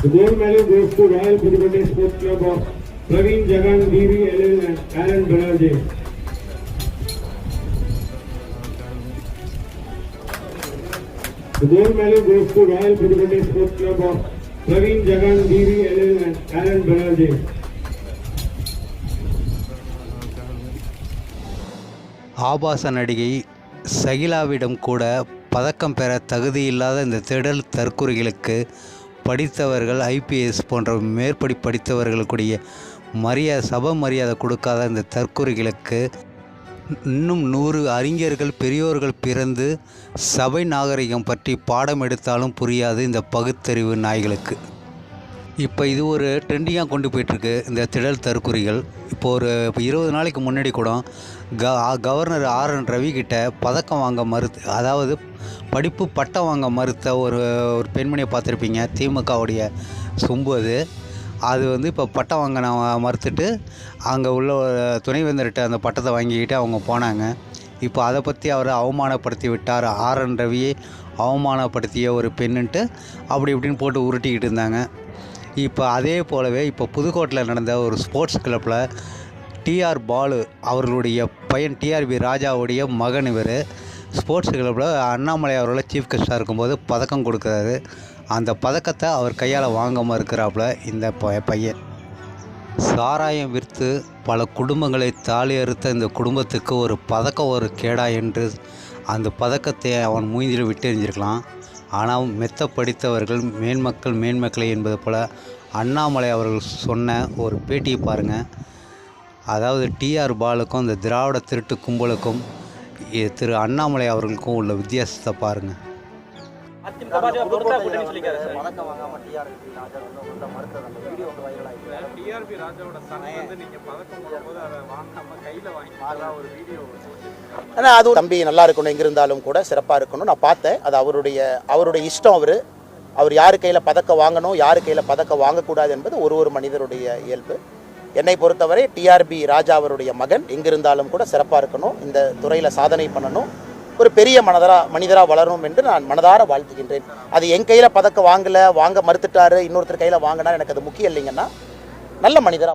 The gold medal goes to Royal Pudupatti Sports Club of Praveen Jagan, DV, LL and Aaron Banerjee. The gold medal goes to Royal Pudupatti Sports Club of Praveen Jagan, DV, LL and Aaron Banerjee. ஆபாச நடிகை சகிலாவிடம் கூட பதக்கம் பெற தகுதியில்லாத இந்த திடல் தற்கொலைகளுக்கு படித்தவர்கள் IPS போன்ற மேற்படி படித்தவர்களுக்குடைய மரியாதை சப மரியாதை கொடுக்காத இந்த தற்கொலைகளுக்கு இன்னும் நூறு அறிஞர்கள் பெரியோர்கள் பிறந்து சபை நாகரிகம் பற்றி பாடம் எடுத்தாலும் புரியாது இந்த பகுத்தறிவு நாய்களுக்கு. இப்போ இது ஒரு ட்ரெண்டிங்காக கொண்டு போயிட்டுருக்கு இந்த திடல் தற்குறிகள் இப்போ ஒரு இப்போ இருபது நாளைக்கு முன்னாடி கூட க கவர்னர் ஆர் என் ரவி கிட்ட பதக்கம் வாங்க மறுத்து அதாவது படிப்பு பட்டம் வாங்க மறுத்த ஒரு ஒரு பெண்மணியை பார்த்துருப்பீங்க திமுகவுடைய சொம்பு அது. அது வந்து இப்போ பட்டம் வாங்க நான் மறுத்துட்டு அங்கே உள்ள துணைவேந்தர்கிட்ட அந்த பட்டத்தை வாங்கிக்கிட்டு அவங்க போனாங்க. இப்போ அதை பற்றி அவர் அவமானப்படுத்தி விட்டார் ஆர் என் ரவியை அவமானப்படுத்திய ஒரு பெண்ணுன்ட்டு அப்படி இப்படின்னு போட்டு உருட்டிக்கிட்டு இருந்தாங்க. இப்போ அதே போலவே இப்போ புதுக்கோட்டையில் நடந்த ஒரு ஸ்போர்ட்ஸ் கிளப்பில் டிஆர் பாலு அவர்களுடைய பையன் டிஆர்பி ராஜாவுடைய மகன் இவர். ஸ்போர்ட்ஸ் கிளப்பில் அண்ணாமலை அவர்களை சீஃப் கெஸ்டாக இருக்கும்போது பதக்கம் கொடுக்குறாரு. அந்த பதக்கத்தை அவர் கையால் வாங்காமல் இருக்கிறாப்புல இந்த ப- பையன். சாராயம் விற்று பல குடும்பங்களை தாலி அறுத்த இந்த குடும்பத்துக்கு ஒரு பதக்கம் ஒரு கேடா என்று அந்த பதக்கத்தை அவன் மூஞ்சில் விட்டெறிஞ்சிருக்கலாம். ஆனால் மெத்த படித்தவர்கள் மேன்மக்கள் மேன்மக்களே என்பது போல் அண்ணாமலை அவர்கள் சொன்ன ஒரு பேட்டியை பாருங்கள் அதாவது டிஆர் பாலுக்கும் இந்த திராவிட திருட்டு கும்பலுக்கும் திரு அண்ணாமலை அவர்களுக்கும் உள்ள வித்தியாசத்தை பாருங்கள் அதிமுக பாஜக பொறுத்தா கூட்டணி சொல்லிக்காரு சார். பதக்கம் வாங்காம டிஆர் ராஜா வந்து உங்கள்கிட்ட மறுத்தது. அந்த வீடியோ வந்து வைரல் ஆகிட்டு டிஆர்பி ராஜாவோட சன் வந்து நீங்க பதக்கம் போடும்போது அதை வாங்காம கையில வாங்கிக்கலாம் ஒரு வீடியோ ஆனால் அது தம்பி நல்லா இருக்கணும் எங்க இருந்தாலும் கூட சிறப்பாக இருக்கணும். நான் பார்த்தேன். அது அவருடைய அவருடைய இஷ்டம் அவர். அவர் யார் கையில் பதக்கம் வாங்கணும் யார் கையில் பதக்கம் வாங்கக்கூடாது என்பது ஒரு ஒரு மனிதருடைய இயல்பு. என்னை பொறுத்தவரை டிஆர்பி ராஜா அவருடைய மகன். எங்கிருந்தாலும் கூட சிறப்பாக இருக்கணும். இந்த துறையில் சாதனை பண்ணணும். ஒரு பெரிய மனதரா மனிதராக வளரும் என்று நான் மனதார வாழ்த்துகின்றேன். அது என் கையில் பதக்கம் வாங்கலை வாங்க மறுத்துட்டாரு இன்னொருத்தர் கையில் வாங்கினா எனக்கு அது முக்கியம் இல்லைங்கன்னா நல்ல மனிதரா